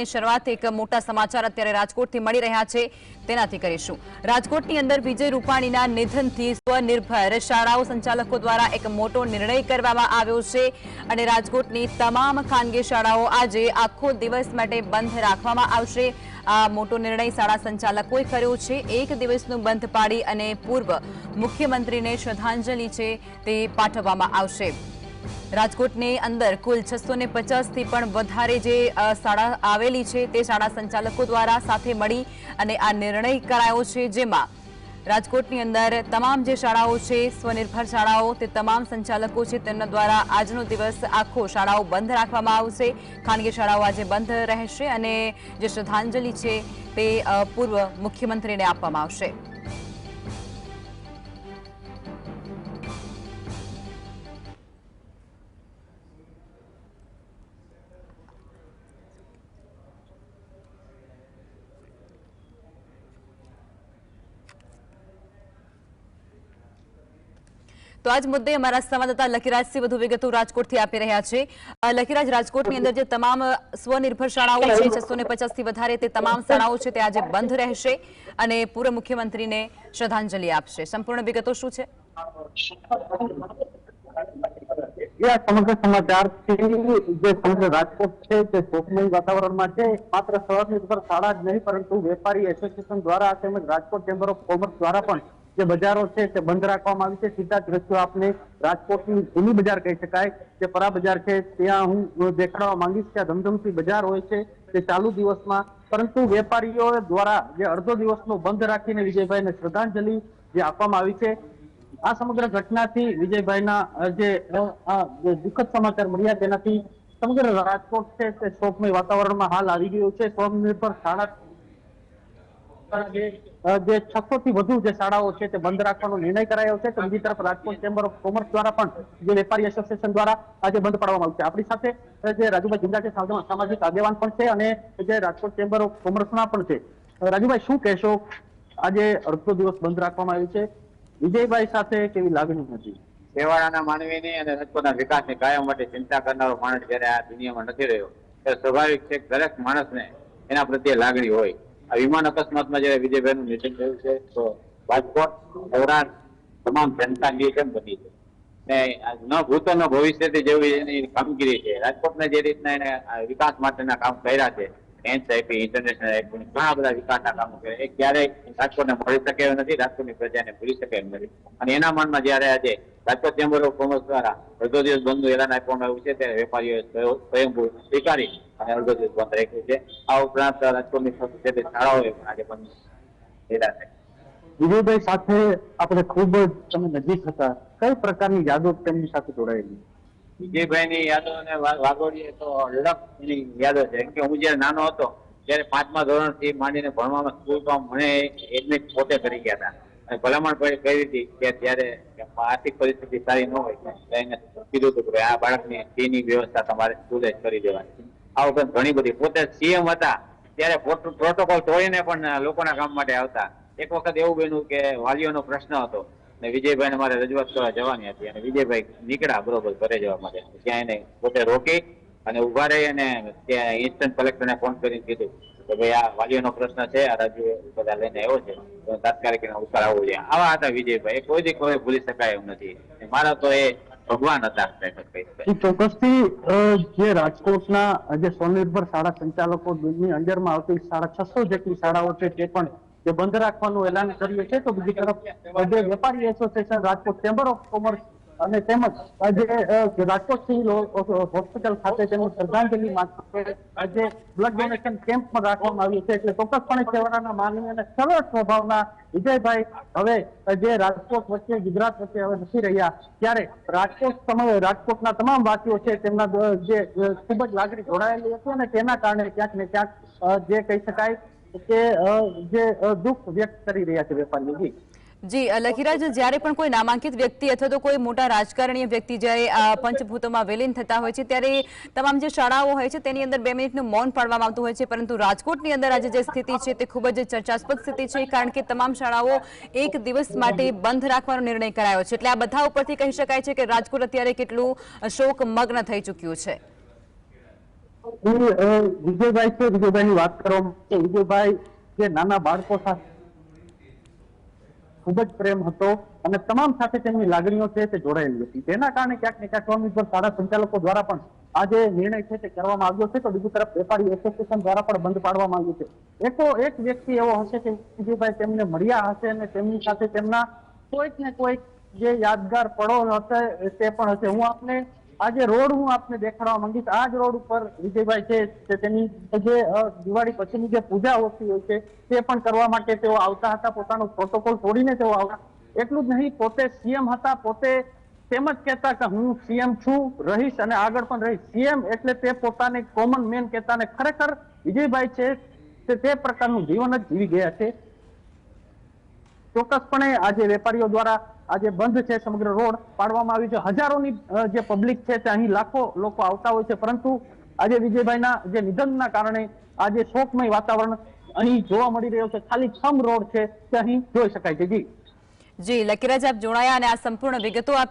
શરૂઆત એક મોટા સમાચાર અત્યારે રાજકોટથી મળી રહ્યા છે. તેનાથી કરીશું. રાજકોટની અંદર વિજય રૂપાણીના નિધનથી સ્વનિર્ભર શાળાઓ સંચાલકો દ્વારા એક મોટો નિર્ણય કરવામાં આવ્યો છે અને રાજકોટની તમામ ખાનગી શાળાઓ આજે આખો દિવસ માટે બંધ રાખવામાં આવશે. આ મોટો નિર્ણય શાળા સંચાલકોએ કર્યો છે. એક દિવસનું બંધ પાડી અને પૂર્વ મુખ્યમંત્રીને શ્રદ્ધાંજલિ છે તે પાઠવવામાં આવશે. રાજકોટની અંદર કુલ છસો ને પચાસથી પણ વધારે જે શાળા આવેલી છે, તે શાળા સંચાલકો દ્વારા સાથે મળી અને આ નિર્ણય કરાયો છે, જેમાં રાજકોટની અંદર તમામ જે શાળાઓ છે, સ્વનિર્ભર શાળાઓ, તે તમામ સંચાલકો છે, તેમના દ્વારા આજનો દિવસ આખો શાળાઓ બંધ રાખવામાં આવશે. ખાનગી શાળાઓ આજે બંધ રહેશે અને જે શ્રદ્ધાંજલિ છે, તે પૂર્વ મુખ્યમંત્રીને આપવામાં આવશે. તો આજ મુદ્દે અમારા સંવાદદાતા લકીરાજસિંહ વધુ વિગતો રાજકોટથી આપી રહ્યા છે. લખીરાજ, રાજકોટની અંદર જે તમામ સ્વનિર્ભર શાળાઓ છે, છસો ને વધારે તે તમામ શાળાઓ છે તે આજે બંધ રહેશે અને પૂર્વ મુખ્યમંત્રીને શ્રદ્ધાંજલિ આપશે. સંપૂર્ણ વિગતો શું છે? સમગ્ર સમાચાર જે સમગ્ર રાજકોટ છે તે શોકમય વાતાવરણમાં છે. માત્ર સ્વનિર્ભર શાળા જ નહીં, પરંતુ વેપારી એસોસિએશન દ્વારા તેમજ રાજકોટ ચેમ્બર ઓફ કોમર્સ દ્વારા પણ જે બજારો છે તે બંધ રાખવામાં આવી છે. સીધા દ્રશ્યો આપને રાજકોટની જૂની બજાર કહી શકાય જે પરા બજાર છે. ત્યાં હું દેખાડવા માંગીશ કે આ ધમધમતી બજાર હોય છે તે ચાલુ દિવસમાં, પરંતુ વેપારીઓ દ્વારા જે અડધો દિવસનો બંધ રાખીને વિજયભાઈને શ્રદ્ધાંજલિ જે આપવામાં આવી છે, આ સમગ્ર ઘટનાથી વિજયભાઈના જે દુઃખદ સમાચાર મળ્યા તેનાથી સમગ્ર રાજકોટ છે તે શોકમય વાતાવરણમાં હાલ આવી ગયું છે. સ્વનિર્ભર શાળા જે છસો થી વધુ જે શાળાઓ છે તે બંધ રાખવાનો નિર્ણય કરાયો છે. તો બીજી તરફ રાજકોટ ચેમ્બર ઓફ કોમર્સ દ્વારા પણ જે વેપારી એસોસિએશન દ્વારા આજે બંધ પાડવામાં આવ્યું આપણી સાથે જે રાજુભાઈ જિંદા છે સામાજિક- આગેવાન પણ છે અને જે રાજકોટ ચેમ્બર ઓફ કોમર્સના પણ છે. રાજુભાઈ, શું કહેશો? આજે અડધો દિવસ બંધ રાખવામાં આવ્યું છે. વિજયભાઈ સાથે કેવી લાગણી હતી? છેવાડાના માનવીની અને રાજકોટના વિકાસની કાયમ માટે ચિંતા કરનારો માણસ જયારે આ દુનિયામાં નથી રહ્યો, ત્યારે સ્વાભાવિક છે દરેક માણસને એના પ્રત્યે લાગણી હોય. આ વિમાન અકસ્માતમાં જ્યારે વિજયભાઈનું નિધન થયું છે, તો રાજકોટ સૌરાષ્ટ્ર તમામ જનતા જે બની છે ને ન ભૂતો ન ભવિષ્યથી જેવી એની કામગીરી છે. રાજકોટને જે રીતના એને વિકાસ માટેના કામ કર્યા છે એનસીઆઈપી ઇન્ટરનેશનલ એરપોર્ટ ઘણા બધા વિકાસના કામો કર્યા એ ક્યારેય રાજકોટને મળી શકે નથી, રાજકોટની પ્રજાને ભૂલી શકે એમ નથી. અને એના મનમાં જ્યારે આજે રાજકોટ ચેમ્બર ઓફ કોમર્સ દ્વારા અડધો દિવસ બંધનું એલાન આપવામાં આવ્યું છે. ત્યારે વેપારીઓએ સ્વયં- સ્વયંભૂ સ્વીકારી અને અડધો દિવસ બંધ રાખ્યું છે. આ ઉપરાંત રાજકોટની સાથે શાળાઓએ પણ આજે બંધ એલાન વિજયભાઈ સાથે આપણે ખૂબ જ તમે નજીક હતા. કઈ પ્રકારની યાદો તેમની સાથે જોડાયેલી? વિજયભાઈની યાદો અને વા- વાગોડીએ તો એની યાદો છે. કે હું જયારે નાનો હતો ત્યારે પાંચમા ધોરણથી માંડીને ભણવામાં સ્કૂલમાં મને એડમિટ પોતે કરી ગયા હતા. ભલામણ કરી કરી હતી કે ત્યારે આર્થિક પરિસ્થિતિ સારી ન હોય એને કીધું હતું કે આ બાળકની ફીની વ્યવસ્થા તમારે સ્કૂલે જ કરી દેવાની. આ ઉપરાંત ઘણી બધી, પોતે સીએમ હતા. ત્યારે પ્રોટોકોલ તોડીને પણ લોકોના કામ માટે આવતા. એક વખત એવું બન્યું કે વાલીઓનો પ્રશ્ન હતો ને વિજયભાઈને મારે રજૂઆત કરવા જવાની હતી અને વિજયભાઈ નીકળ્યા બરોબર ઘરે જવા માટે. ત્યાં એને પોતે રોકી અને ઊભા રહી અને ત્યાં ઇન્સ્ટન્ટ કલેક્ટરને ફોન કરીને કીધું કે ભાઈ, આ વાલીઓનો પ્રશ્ન છે, આ રાજુ બધા લઈને આવ્યો છે. તાત્કાલિક એનો ઉત્તર જોઈએ. આવા હતા વિજયભાઈ. એ કોઈ ભૂલી શકાય એમ નથી. મારા તો એ ભગવાન હતા જે સ્વનિર્ભર શાળા સંચાલકો ની અંદરમાં આવતી સાડા છસો જેટલી શાળાઓ છે તે પણ બંધ રાખવાનું એલાન કર્યું છે. તો બીજી તરફ જે વેપારી association Rajkot chamber of commerce અને તેમજ આજે રાજકોટ હોસ્પિટલ ખાતે તેમનું શ્રદ્ધાંજલિ માટે આજે બ્લડ ડોનેશન કેમ્પ પણ રાખવામાં આવ્યું છે એટલે ચોક્કસપણે કહેવાના માનવી અને સરળ સ્વભાવના વિજયભાઈ હવે જે રાજકોટ વચ્ચે, ગુજરાત વચ્ચે હવે નથી રહ્યા, ત્યારે રાજકોટ સમય રાજકોટના તમામ વાસીઓ છે તેમના જે ખૂબ જ લાગણી જોડાયેલી હતી અને તેના કારણે ક્યાંક ને ક્યાંક જે કહી શકાય કે જે દુઃખ વ્યક્ત કરી રહ્યા છે વેપારીઓ. જી. જી લખીરાજ, જ્યારે પણ કોઈ નામાંકિત વ્યક્તિ અથવા તો કોઈ મોટા રાજકારણીય વ્યક્તિ જ્યારે પંચભૂતોમાં વિલીન થતા હોય છે, ત્યારે તમામ જે શાળાઓ હોય છે, તેની અંદર બે મિનિટનું મૌન પાડવામાં આવતું હોય છે, પરંતુ રાજકોટની અંદર આજે જે સ્થિતિ છે, તે ખૂબ જ ચર્ચાસ્પદ સ્થિતિ છે, કારણ કે તમામ શાળાઓ એક દિવસ માટે બંધ રાખવાનો નિર્ણય કરાયો છે. એટલે આ બધા ઉપરથી કહી શકાય છે કે રાજકોટ અત્યારે કેટલું શોક મગ્ન થઈ ચૂક્યું છે. વિજયભાઈ છે. વિજયભાઈ ની વાત કરવામાં વિજયભાઈ, જે નાના બાળકો સાથે ખૂબ જ પ્રેમ હતો અને તમામ સાથે તેમની લાગણીઓ છે તે જોડાયેલી હતી. તેના કારણે ક્યાંક ને ક્યાંક સ્વામીશ્વર શાળા સંચાલકો દ્વારા પણ આ જે નિર્ણય છે તે કરવામાં આવ્યો છે તો બીજી તરફ વેપારી એસોસિએશન દ્વારા પણ બંધ પાડવામાં આવ્યું છે. એકો એક વ્યક્તિ એવો હશે કે જીજુભાઈ તેમને મળ્યા હશે અને તેમની સાથે તેમના કોઈક ને કોઈક જે યાદગાર પળો હશે તે પણ હશે. હું આપને આ જે રોડ હું આપને દેખાડવા માંગીશ. આ જ રોડ ઉપર વિજયભાઈ છે તેની જે દિવાળી પછીની જે પૂજા હોતી હોય છે, તે પણ કરવા માટે તેઓ આવતા હતા. પોતાનો પ્રોટોકોલ તોડીને તેઓ આવતા એટલું જ નહીં, પોતે સીએમ હતા, પોતે તેમ જ કહેતા કે હું સીએમ છું, રહીશ અને આગળ પણ રહીશ. સીએમ એટલે તે પોતાને કોમન મેન કહેતા ને ખરેખર વિજયભાઈ છે, તે તે પ્રકારનું જીવન જ જીવી ગયા છે. ચોક્કસપણે આજે વેપારીઓ દ્વારા આજે બંધ છે સમગ્ર રોડ. પાડવામાં આવ્યું છે હજારોની જે પબ્લિક છે તે અહીં લાખો લોકો આવતા હોય છે. પરંતુ આજે વિજયભાઈના જે નિધનના કારણે આજે શોકમય વાતાવરણ અહીં જોવા મળી રહ્યો છે. ખાલી છમ રોડ છે તે અહીં જોઈ શકાય છે. જી. જી, લકીરાજ, આપ જોડાયા અને આ સંપૂર્ણ વિગતો આપ